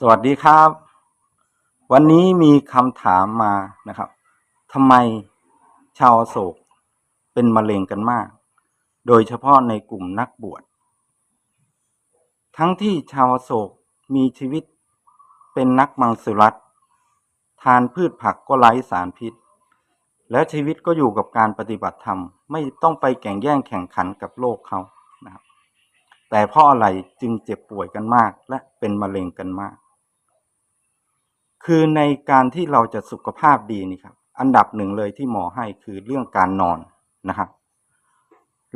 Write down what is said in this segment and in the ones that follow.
สวัสดีครับ วันนี้มีคำถามมานะครับทำไมชาวโศกเป็นมะเร็งกันมาก โดยเฉพาะในกลุ่มนักบวช ทั้งที่ชาวโศกมีชีวิตเป็นนักมังสวิรัตทานพืชผักก็ไร้สารพิษ แล้วชีวิตก็อยู่กับการปฏิบัติธรรม ไม่ต้องไปแข่งแย่งแข่งขันกับโลกเขานะครับแต่เพราะอะไรจึงเจ็บป่วยกันมากและเป็นมะเร็งกันมาก คือในการที่เราจะสุขภาพดีนี่ครับ อันดับหนึ่งเลยที่หมอให้คือเรื่องการนอนนะครับ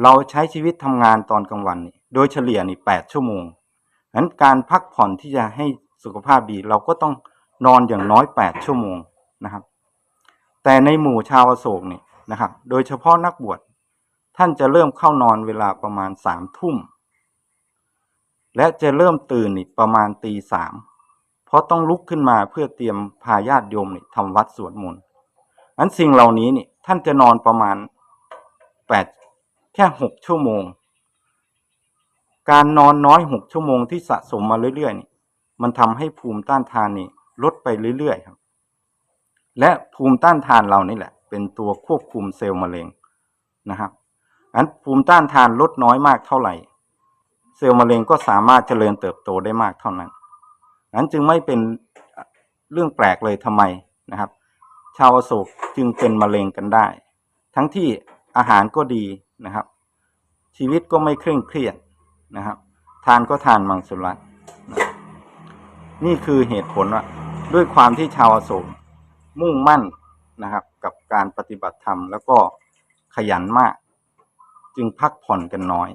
เราใช้ชีวิตทำงานตอนกลางวันนี่โดยเฉลี่ยนี่แปดชั่วโมงนั้นการพักผ่อนที่จะให้สุขภาพดี เราก็ต้องนอนอย่างน้อยแปดชั่วโมงนะครับ แต่ในหมู่ชาวโศกนี่นะครับ โดยเฉพาะนักบวชท่านจะเริ่มเข้านอนเวลาประมาณสามทุ่มและจะเริ่มตื่นอีกประมาณตีสาม เพราะต้องลุกขึ้นมาเพื่อเตรียมพาญาติโยมนี่ทำวัดสวดมนต์อันสิ่งเหล่านี้นี่ท่านจะนอนประมาณแปดแค่หกชั่วโมง การนอนน้อยหกชั่วโมงที่สะสมมาเรื่อยๆนี่มันทำให้ภูมิต้านทานนี่ลดไปเรื่อยๆครับ และภูมิต้านทานเรานี่แหละ เป็นตัวควบคุมเซลล์มะเร็งนะครับอันภูมิต้านทานลดน้อยมากเท่าไหร่ เซลล์มะเร็งก็สามารถเจริญเติบโตได้มากเท่านั้น นั้นจึงไม่เป็นเรื่องแปลกเลยทำไมนะครับ ชาวอโศกจึงเป็นมะเร็งกันได้ ทั้งที่อาหารก็ดีนะครับ ชีวิตก็ไม่เคร่งเครียดนะครับ ทานก็ทานมังสวิรัตนะนี่คือเหตุผลว่าด้วยความที่ชาวอโศกมุ่งมั่นนะครับ กับการปฏิบัติธรรม แล้วก็ขยันมาก จึงพักผ่อนกันน้อย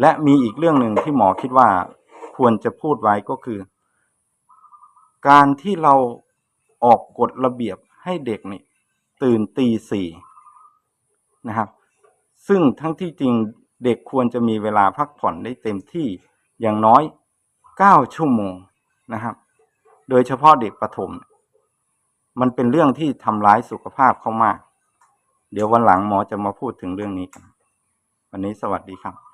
และมีอีกเรื่องหนึ่งที่หมอคิดว่า ควรจะพูดไว้ก็คือ การที่เราออกกฎระเบียบให้เด็กนี่ตื่นตีสี่นะครับ ซึ่งทั้งที่จริงเด็กควรจะมีเวลาพักผ่อนได้เต็มที่อย่างน้อยเก้าชั่วโมงนะครับ โดยเฉพาะเด็กประถม มันเป็นเรื่องที่ทำร้ายสุขภาพเขามาก เดี๋ยววันหลังหมอจะมาพูดถึงเรื่องนี้กัน วันนี้สวัสดีครับ